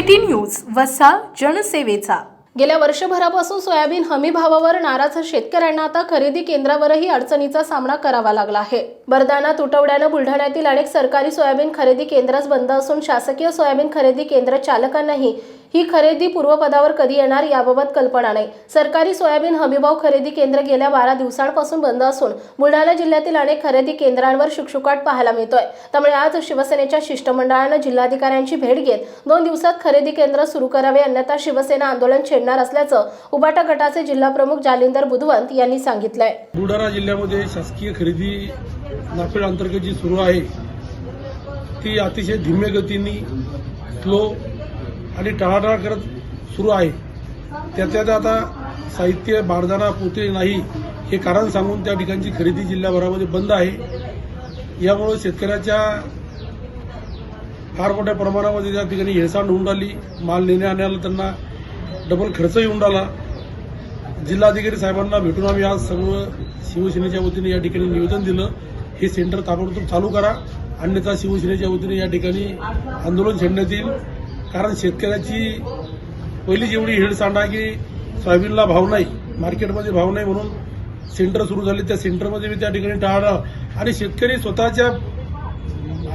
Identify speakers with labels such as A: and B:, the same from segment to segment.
A: City news वसा जनसेवेचा.
B: गेल्या वर्षभरापासून सोयाबीन हमी भावावर नाराज शेतकऱ्यांना आता खरेदी केंद्रावरही अडचणीचा सामना करावा लागला आहे. बरदाना तुटवड्यानं बुलढाण्यातील अनेक सरकारी सोयाबीन खरेदी केंद्रच बंद असून शासकीय सोयाबीन खरेदी केंद्र चालकांनाही ही खरेदी पूर्वपदावर कधी येणार याबाबत कल्पना नाही. सरकारी सोयाबीन हमीभाव खरेदी केंद्र गेल्या बारा दिवसांपासून बंद असून बुलढाणा जिल्ह्यातील अनेक खरेदी केंद्रांवर शुकशुकाट पाहायला मिळतोय. त्यामुळे आज शिवसेनेच्या शिष्टमंडळानं जिल्हाधिकाऱ्यांची भेट घेत दोन दिवसात खरेदी केंद्र सुरू करावे अन्यथा शिवसेना आंदोलन छेडणार असल्याचं उबाटा गटाचे जिल्हाप्रमुख जालिंदर बुधवंत यांनी सांगितलंय.
C: बुलढाणा जिल्ह्यामध्ये शासकीय खरेदी नाफेड अंतर्गत जी सुरू आहे ती अतिशय धीम्य गतीने स्लो आणि टळाटाळ करत सुरू आहे. त्याच्यात आता साहित्य बारदाना पोते नाही हे कारण सांगून त्या ठिकाणची खरेदी जिल्ह्याभरामध्ये बंद आहे. यामुळे शेतकऱ्याच्या फार मोठ्या प्रमाणामध्ये त्या ठिकाणी हेळसांड होऊन राहिली. माल नेण्या आणायला त्यांना डबल खर्च येऊन राहिला. जिल्हाधिकारी साहेबांना भेटून आम्ही आज सर्व शिवसेनेच्या वतीने या ठिकाणी निवेदन दिलं. हे सेंटर ताबडतोब चालू करा. अन्यथा शिवसेनेच्या वतीने या ठिकाणी आंदोलन छेडण्यात येईल. कारण शेतकऱ्याची पहिली जेवढी हेळसांड की सोयाबीनला भाव नाही मार्केटमध्ये भाव नाही म्हणून सेंटर सुरू झाले. त्या सेंटरमध्ये मी त्या ठिकाणी टाळलं आणि शेतकरी स्वतःच्या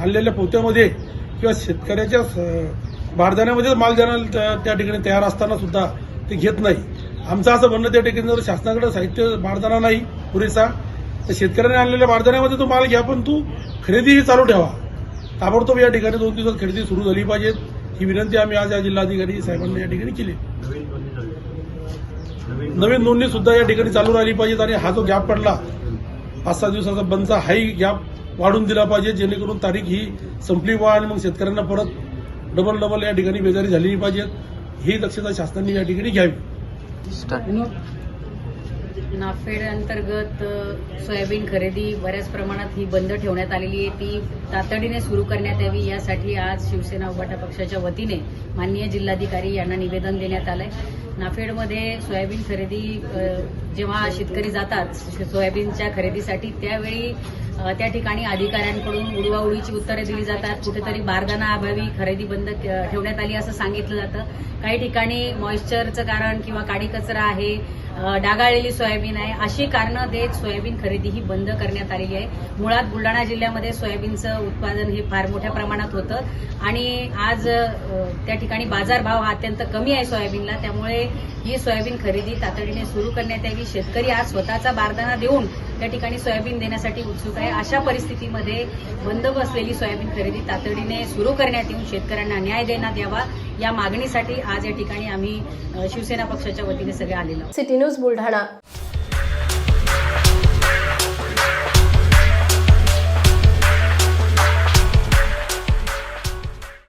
C: आणलेल्या पोत्यामध्ये किंवा शेतकऱ्याच्या स- बारदाण्यामध्येच माल देण्याला त्या- त्या ठिकाणी तयार असताना सुद्धा ते घेत नाही. आमचं असं म्हणणं त्या ठिकाणी जर शासनाकडे साहित्य बारदाना नाही पुरेसा तर शेतकऱ्याने आणलेल्या बारदाण्यामध्ये तो माल घ्या पण तू खरेदीही चालू ठेवा. ताबडतोब या ठिकाणी दोन दिवसात खरेदी सुरू झाली पाहिजेत ही विनंती आम्ही आज या जिल्हाधिकारी साहेबांना या ठिकाणी केली. नवीन नोंदणी सुद्धा या ठिकाणी चालू राहिली पाहिजेत आणि हा जो गॅप पडला पाच सहा दिवसाचा बंदचा हाही गॅप वाढून दिला पाहिजे जेणेकरून तारीख ही संपली व्हा आणि मग शेतकऱ्यांना परत डबल डबल या ठिकाणी बेजारी झालेली पाहिजेत. ही दक्षता शासनाने या ठिकाणी घ्यावी.
D: नाफेड अंतर्गत सोयाबीन खरेदी बऱ्याच प्रमाणात ही बंद ठेवण्यात आलेली आहे. ती तातडीने सुरू करण्यात यावी यासाठी आज शिवसेना उभाटा पक्षाच्या वतीने माननीय जिल्हाधिकारी यांना निवेदन देण्यात आलंय. नाफेडमध्ये सोयाबीन खरेदी जेव्हा शेतकरी जातात सोयाबीनच्या खरेदीसाठी त्यावेळी त्या ठिकाणी अधिकाऱ्यांकडून उडवाउडीची उत्तरे दिली जातात. कुठेतरी बारदाना अभावी खरेदी बंद ठेवण्यात आली असं सांगितलं जातं. काही ठिकाणी मॉइश्चरचं कारण किंवा काडी कचरा आहे डागाळलेली सोयाबीन आहे अशी कारणं देत सोयाबीन खरेदी ही बंद करण्यात आलेली आहे. मुळात बुलढाणा जिल्ह्यामध्ये सोयाबीनचं उत्पादन हे फार मोठ्या प्रमाणात होतं. आणि आज त्या ठिकाणी बाजारभाव हा अत्यंत कमी आहे सोयाबीनला. त्यामुळे ही सोयाबीन खरेदी तातडीने सुरू करण्यात यावी. शेतकरी आज स्वतःचा बारदाना देऊन त्या ठिकाणी सोयाबीन देण्यासाठी उत्सुक आहे. अशा परिस्थितीमध्ये बंद बसलेली सोयाबीन खरेदी तातडीने सुरू करण्यात येऊन शेतकऱ्यांना न्याय देण्यात यावा. या मागणीसाठी आज या ठिकाणी आम्ही शिवसेना पक्षाच्या वतीने सगळे आलेलो
B: सिटी न्यूज बुलढाणा.